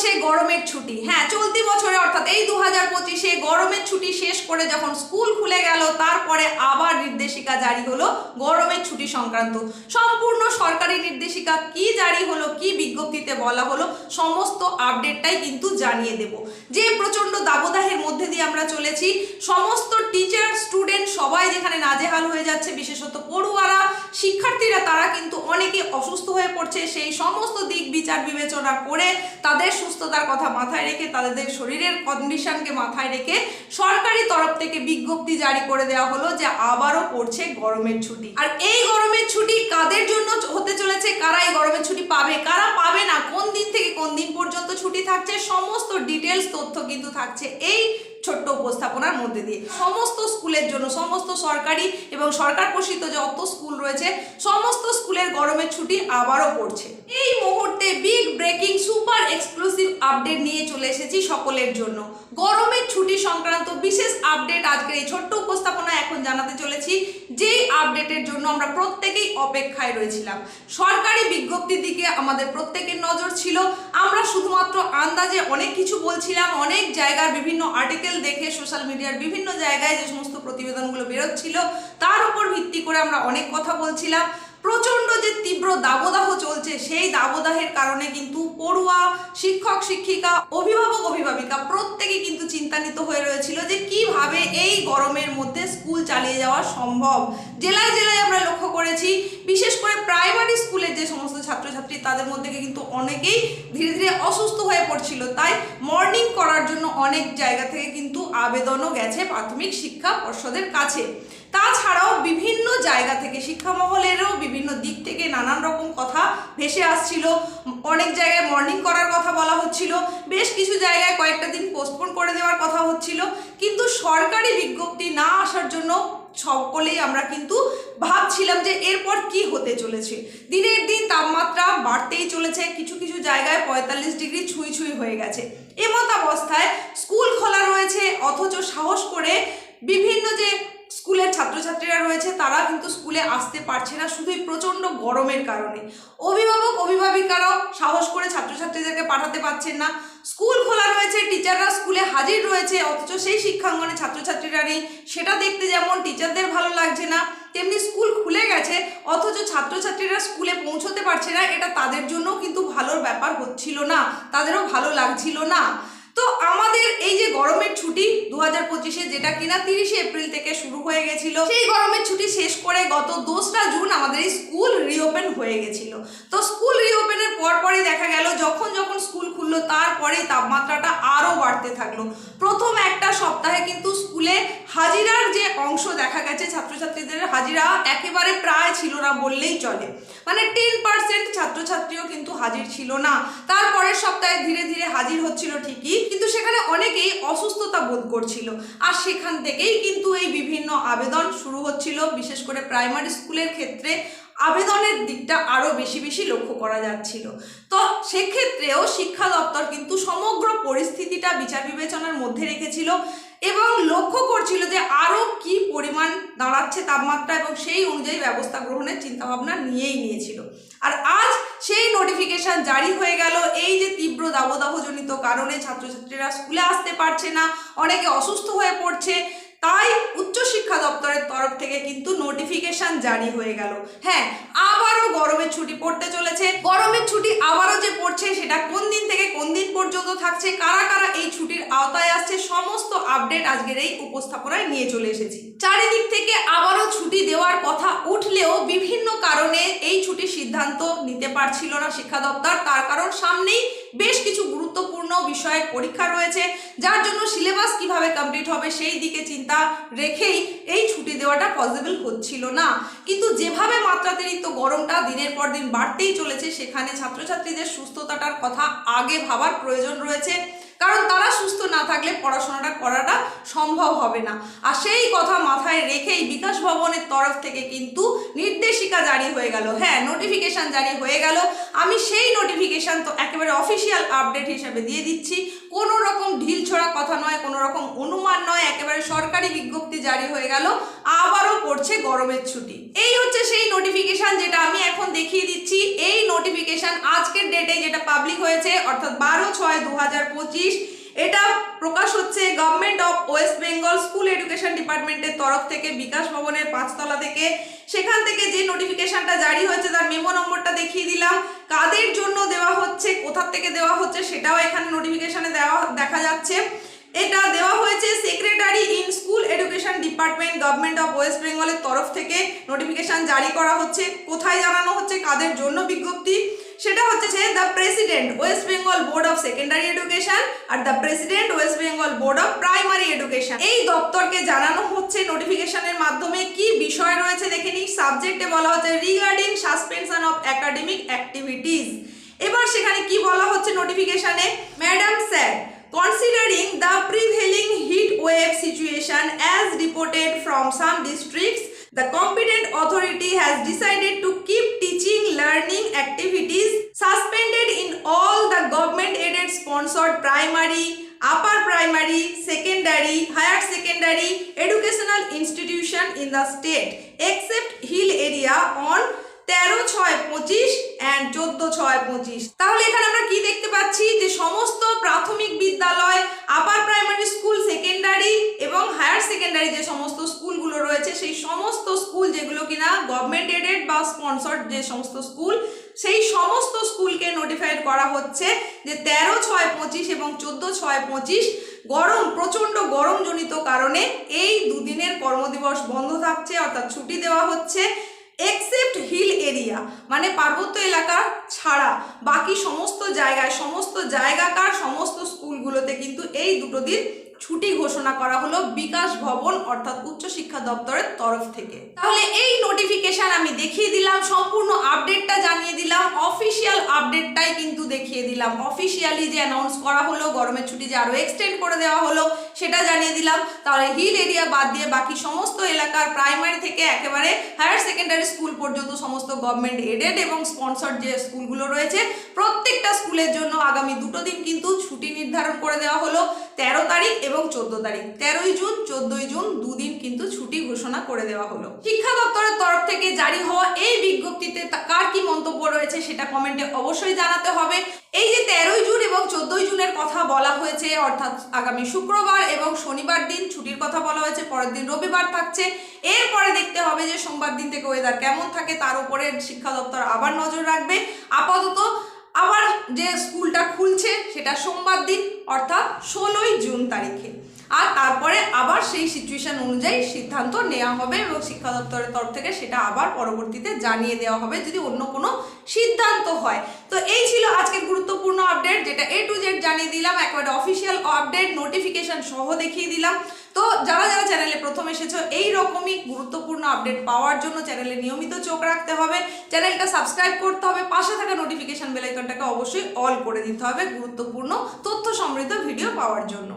পড়ছে গরমের ছুটি। হ্যাঁ চলতি বছরে অর্থাৎ এই দু হাজার পঁচিশে গরমের ছুটি শেষ করে যখন স্কুল খুলে গেল, তারপরে আবার নির্দেশিকা জারি হলো গরমের ছুটি সংক্রান্ত। সম্পূর্ণ সরকারি নির্দেশিকা কি জারি হলো, কি বিজ্ঞপ্তিতে বলা হলো, সমস্ত আপডেটটাই কিন্তু জানিয়ে দেব। যে প্রচণ্ড দাবদাহের মধ্যে দিয়ে আমরা চলেছি, সমস্ত টিচার স্টুডেন্ট সবাই যেখানে নাজেহাল হয়ে যাচ্ছে, বিশেষত পড়ুয়ারা, শিক্ষার্থীরা, তারা কিন্তু অনেকে অসুস্থ হয়ে পড়ছে। সেই সমস্ত দিক বিচার বিবেচনা করে তাদের সুস্থতার কথা মাথায় রেখে, তাদের শরীরের কন্ডিশনকে মাথায় রেখে সরকারি তরফ থেকে বিজ্ঞপ্তি জারি করে দেওয়া হলো যে আবারও পড়ছে গরমের ছুটি। আর এই গরমের ছুটি কাদের জন্য হতে চলেছে? কারা এই গরমের ছুটি পাবে? কারা পাবে না? কোন দিন থেকে কোন দিন পর্যন্ত ছুটি থাকছে? সমস্ত ডিটেলস তথ্য কিন্তু থাকছে এই ছোট্ট উপস্থাপনার মধ্যে দিয়ে। সমস্ত স্কুলের জন্য, সমস্ত সরকারি এবং সরকার পোষিত যত স্কুল রয়েছে, সমস্ত স্কুলের গরমের ছুটি আবারও পড়ছে। এই মুহূর্তে big breaking super exclusive update নিয়ে চলে এসেছি সকলের জন্য। গরমের ছুটি সংক্রান্ত বিশেষ আপডেট আজকের এই ছোট্ট উপস্থাপনা এখন জানাতে চলেছি, যেই আপডেটের জন্য আমরা প্রত্যেকেই অপেক্ষায় রয়েছিলাম। সরকারি বিজ্ঞপ্তির দিকে আমাদের প্রত্যেকের নজর ছিল। আমরা শুধুমাত্র আন্দাজে অনেক কিছু বলছিলাম, অনেক জায়গার বিভিন্ন আর্টিকেল দেখে সোশ্যাল মিডিয়ার বিভিন্ন জায়গায় যে সমস্ত প্রতিবেদনগুলো বেরোচ্ছিল, তার উপর ভিত্তি করে আমরা অনেক কথা বলছিলাম। প্রচণ্ড যে তীব্র দাবদাহ চলছে, সেই দাবদাহের কারণে কিন্তু পড়ুয়া শিক্ষক, শিক্ষিকা, অভিভাবক, অভিভাবিকা প্রত্যেকে কিন্তু চিন্তান্বিত হয়ে রয়েছিল যে কীভাবে এই গরমের মধ্যে স্কুল চালিয়ে যাওয়া সম্ভব। জেলায় জেলায় আমরা লক্ষ্য করেছি, বিশেষ করে প্রাইমারি স্কুলের যে সমস্ত ছাত্রছাত্রী, তাদের মধ্যে কিন্তু অনেকেই ধীরে ধীরে অসুস্থ হয়ে পড়ছিল। তাই মর্নিং করার জন্য অনেক জায়গা থেকে কিন্তু আবেদনও গেছে প্রাথমিক শিক্ষা পর্ষদের কাছে। তাছাড়াও বিভিন্ন জায়গা থেকে শিক্ষা মহলেরও বিভিন্ন দিক থেকে নানান রকম কথা ভেসে আসছিল। অনেক জায়গায় মর্নিং করার কথা বলা হচ্ছিল। বেশ কিছু জায়গায় কয়েকটা দিন পোস্টপোন করে দেওয়ার কথা হচ্ছিল। কিন্তু সরকারি বিজ্ঞপ্তি না আসার জন্য সকলেই আমরা কিন্তু ভাবছিলাম যে এরপর কি হতে চলেছে। দিনের দিন তাপমাত্রা বাড়তেই চলেছে। কিছু কিছু জায়গায় পঁয়তাল্লিশ ডিগ্রি ছুঁই ছুঁই হয়ে গেছে। এমত অবস্থায় স্কুল খোলা রয়েছে। অথচ সাহস করে বিভিন্ন যে স্কুলের ছাত্রছাত্রীরা রয়েছে, তারা কিন্তু স্কুলে আসতে পারছে না শুধুই প্রচণ্ড গরমের কারণে। অভিভাবক, অভিভাবিকারাও সাহস করে ছাত্রছাত্রীদেরকে পাঠাতে পারছেন না। স্কুল খোলা রয়েছে টিচাররা স্কুলে হাজির রয়েছে, অথচ সেই শিক্ষাঙ্গনে ছাত্রছাত্রীরা নেই। সেটা দেখতে যেমন টিচারদের ভালো লাগছে না, তেমনি স্কুল খুলে গেছে, অথচ ছাত্রছাত্রীরা স্কুলে পৌঁছতে পারছে না। এটা তাদের জন্যও কিন্তু ভালোর ব্যাপার হচ্ছিল না, তাদেরও ভালো লাগছিল না। তো আমাদের এই যে গরমের ছুটি, দু হাজার পঁচিশে যেটা কিনা তিরিশে এপ্রিল থেকে হয়ে গেছিল। সেই গরমের ছুটি শেষ করে গত দোসরা জুন আমাদের এই স্কুল রিওপেন হয়ে গেছিল। তো স্কুল রিওপেনের পরপরই দেখা গেল, যখন যখন স্কুল খুললো তারপরেই তাপমাত্রাটা আরও বাড়তে থাকল। প্রথম একটা সপ্তাহে কিন্তু স্কুলে হাজিরার যে অংশ দেখা গেছে, ছাত্রছাত্রীদের, হাজিরা একেবারে প্রায় ছিল না বললেই চলে। মানে টেন পার্সেন্ট ছাত্রছাত্রীও কিন্তু হাজির ছিল না। তারপরের সপ্তাহে ধীরে ধীরে হাজির হচ্ছিল ঠিকই, কিন্তু সেখানে অনেকেই অসুস্থতা বোধ করছিল। আর সেখান থেকেই কিন্তু এই বিভিন্ন আবেদন শুরু হচ্ছিল, বিশেষ করে প্রাইমারি স্কুলের ক্ষেত্রে আবেদনের দিকটা আরও বেশি বেশি লক্ষ্য করা যাচ্ছিল। তো সেক্ষেত্রেও শিক্ষা দপ্তর কিন্তু সমগ্র পরিস্থিতিটা বিচার বিবেচনার মধ্যে রেখেছিল এবং লক্ষ্য করছিল যে আরও কি পরিমাণ দাঁড়াচ্ছে তাপমাত্রা এবং সেই অনুযায়ী ব্যবস্থা গ্রহণের চিন্তাভাবনা নিয়েই নিয়েছিল। আর আজ সেই নোটিফিকেশন জারি হয়ে গেল, এই যে তীব্র দাবদাহজনিত কারণে ছাত্রছাত্রীরা স্কুলে আসতে পারছে না, অনেকে অসুস্থ হয়ে পড়ছে, তাই উচ্চশিক্ষা দপ্তরের তরফ থেকে কিন্তু নোটিফিকেশন জারি হয়ে গেল। হ্যাঁ আবারও গরমের ছুটি পড়তে চলেছে। গরমের ছুটি আবারও যে পড়ছে, সেটা কোন দিন থেকে কোন দিন পর্যন্ত থাকছে, কারা কারা এই ছুটির আওতায় আসছে, সমস্ত আপডেট আজকের এই উপস্থাপনায় নিয়ে চলে এসেছি। চারিদিক থেকে আবারও ছুটি দেওয়ার কথা উঠলেও বিভিন্ন কারণে এই ছুটির সিদ্ধান্ত নিতে পারছিল না শিক্ষা দপ্তর, তার কারণ সামনেই বেশ কিছু গুরুত্বপূর্ণ বিষয়ের পরীক্ষা রয়েছে, যার জন্য সিলেবাস কীভাবে কমপ্লিট হবে সেই দিকে চিন্তা রেখেই এই ছুটি দেওয়াটা পসিবল হচ্ছিল না। কিন্তু যেভাবে মাত্রাতিরিক্ত গরমটা দিনের পর দিন বাড়তেই চলেছে, সেখানে ছাত্রছাত্রীদের সুস্থতাটার কথা আগে ভাবার প্রয়োজন রয়েছে। কারণ তারা সুস্থ না থাকলে পড়াশোনাটা করাটা সম্ভব হবে না। আর সেই কথা মাথায় রেখেই বিকাশ ভবনের তরফ থেকে কিন্তু নির্দেশিকা জারি হয়ে গেল। হ্যাঁ নোটিফিকেশন জারি হয়ে গেল। আমি সেই নোটিফিকেশান তো একেবারে অফিসিয়াল আপডেট হিসেবে দিয়ে দিচ্ছি। কোনো রকম ঢিল ছোড়া কথা নয়, কোনো রকম অনুমান নয়, একেবারে সরকারি বিজ্ঞপ্তি জারি হয়ে গেল। আবারও পড়ছে গরমের ছুটি। এই হচ্ছে সেই নোটিফিকেশন যেটা আমি এখন দেখিয়ে দিচ্ছি। নোটিফিকেশন আজকের ডেটে যেটা পাবলিক হয়েছে, অর্থাৎ বারো ছয় দু এটা প্রকাশ হচ্ছে government of West Bengal school education ডিপার্টমেন্টের তরফ থেকে, বিকাশ ভবনের পাঁচতলা থেকে। সেখান থেকে যে নোটিফিকেশনটা জারি হয়েছে, তার মেমো নম্বরটা দেখিয়ে দিলাম। কাদের জন্য দেওয়া হচ্ছে, কোথার থেকে দেওয়া হচ্ছে, সেটাও এখানে নোটিফিকেশনে দেওয়া দেখা যাচ্ছে। এটা দেওয়া হয়েছে secretary in school education department government of West বেঙ্গলের তরফ থেকে। নোটিফিকেশন জারি করা হচ্ছে। কোথায় জানানো হচ্ছে? কাদের জন্য বিজ্ঞপ্তি? সেটা হচ্ছে যে the president West Bengal board of secondary education R the president West Bengal board of primary education এই দপ্তরকে জানানো হচ্ছে নোটিফিকেশনের মাধ্যমে। কি বিষয় রয়েছে দেখে নিই। সাবজেক্টে বলা হচ্ছে regarding suspension of academic activities এবার সেখানে কি বলা হচ্ছে নোটিফিকেশনে madam sir considering the prevailing heat wave situation as reported from some districts the competent authority has decided to keep teaching learning activities suspended in all the government aided sponsored primary upper primary secondary higher secondary educational institution in the state except hill area on তেরো ছয় পঁচিশ and চোদ্দ ছয় পঁচিশ। তাহলে এখানে আমরা কি দেখতে পাচ্ছি? যে সমস্ত প্রাথমিক বিদ্যালয় আপার প্রাইমারি স্কুল সেকেন্ডারি এবং হায়ার সেকেন্ডারি যে সমস্ত স্কুলগুলো রয়েছে, সেই সমস্ত স্কুল যেগুলো কিনা গভর্নমেন্ট এডেড বা স্পন্সর্ড যে সমস্ত স্কুল, সেই সমস্ত স্কুলকে নোটিফাইড করা হচ্ছে যে তেরো ছয় পঁচিশ এবং চোদ্দ ছয় পঁচিশ গরম, প্রচণ্ড গরমজনিত কারণে এই দুদিনের কর্মদিবস বন্ধ থাকছে, অর্থাৎ ছুটি দেওয়া হচ্ছে। এক্সেপ্ট হিল এরিয়া মানে পার্বত্য এলাকা ছাড়া বাকি সমস্ত জায়গায়, সমস্ত জায়গাকার সমস্ত স্কুলগুলোতে কিন্তু এই দুটো দিন ছুটি ঘোষণা করা হলো বিকাশ ভবন, অর্থাৎ উচ্চশিক্ষা দপ্তরের তরফ থেকে। তাহলে এই নোটিফিকেশন আমি দেখিয়ে দিলাম, সম্পূর্ণ আপডেটটা জানিয়ে দিলাম অফিসিয়াল আপডেটটাই কিন্তু দেখিয়ে দিলাম। অফিসিয়ালি যে অ্যানাউন্স করা হলো, গরমের ছুটি যে আরও এক্সটেন্ড করে দেওয়া হলো, সেটা জানিয়ে দিলাম। তাহলে হিল এরিয়া বাদ দিয়ে বাকি সমস্ত এলাকার প্রাইমারি থেকে একেবারে হায়ার সেকেন্ডারি স্কুল পর্যন্ত সমস্ত গভর্নমেন্ট এডেড এবং স্পন্সর্ড যে স্কুলগুলো রয়েছে, প্রত্যেকটা স্কুলের জন্য আগামী দুটো দিন কিন্তু ছুটি নির্ধারণ করে দেওয়া হলো। তেরো তারিখ এবং চোদ্দ তারিখ। তেরোই জুন, চোদ্দই জুন দুদিন কিন্তু ছুটি ঘোষণা করে দেওয়া হলো। শিক্ষা দপ্তরের তরফ থেকে জারি হওয়া এই বিজ্ঞপ্তিতে কার কি মন্তব্য রয়েছে সেটা কমেন্টে অবশ্যই জানাতে হবে। এই যে তেরোই জুন এবং চোদ্দই জুনের কথা বলা হয়েছে, অর্থাৎ আগামী শুক্রবার এবং শনিবার দিন ছুটির কথা বলা হয়েছে, পরের দিন রবিবার থাকছে। এরপরে দেখতে হবে যে সোমবার দিন থেকে ওয়েদার কেমন থাকে, তার উপরে শিক্ষা দপ্তর আবার নজর রাখবে। আপাতত আবার যে স্কুলটা খুলছে, সেটা সোমবার দিন অর্থাৎ ষোলোই জুন তারিখে। আর তারপরে আবার সেই সিচুয়েশান অনুযায়ী সিদ্ধান্ত নেওয়া হবে এবং শিক্ষা দপ্তরের তরফ থেকে সেটা আবার পরবর্তীতে জানিয়ে দেওয়া হবে যদি অন্য কোনো সিদ্ধান্ত হয়। তো এই ছিল আজকের গুরুত্বপূর্ণ আপডেট যেটা এ টু জেড জানিয়ে দিলাম, একেবারে অফিসিয়াল আপডেট নোটিফিকেশান সহ দেখিয়ে দিলাম। তো যারা যারা চ্যানেলে প্রথম এসেছ এই রকমই গুরুত্বপূর্ণ আপডেট পাওয়ার জন্য চ্যানেলে নিয়মিত চোখ রাখতে হবে। চ্যানেলটা সাবস্ক্রাইব করতে হবে। পাশে থাকা নোটিফিকেশান বেলাইকনটাকে অবশ্যই অল করে দিতে হবে গুরুত্বপূর্ণ, তথ্য সমৃদ্ধ ভিডিও পাওয়ার জন্য।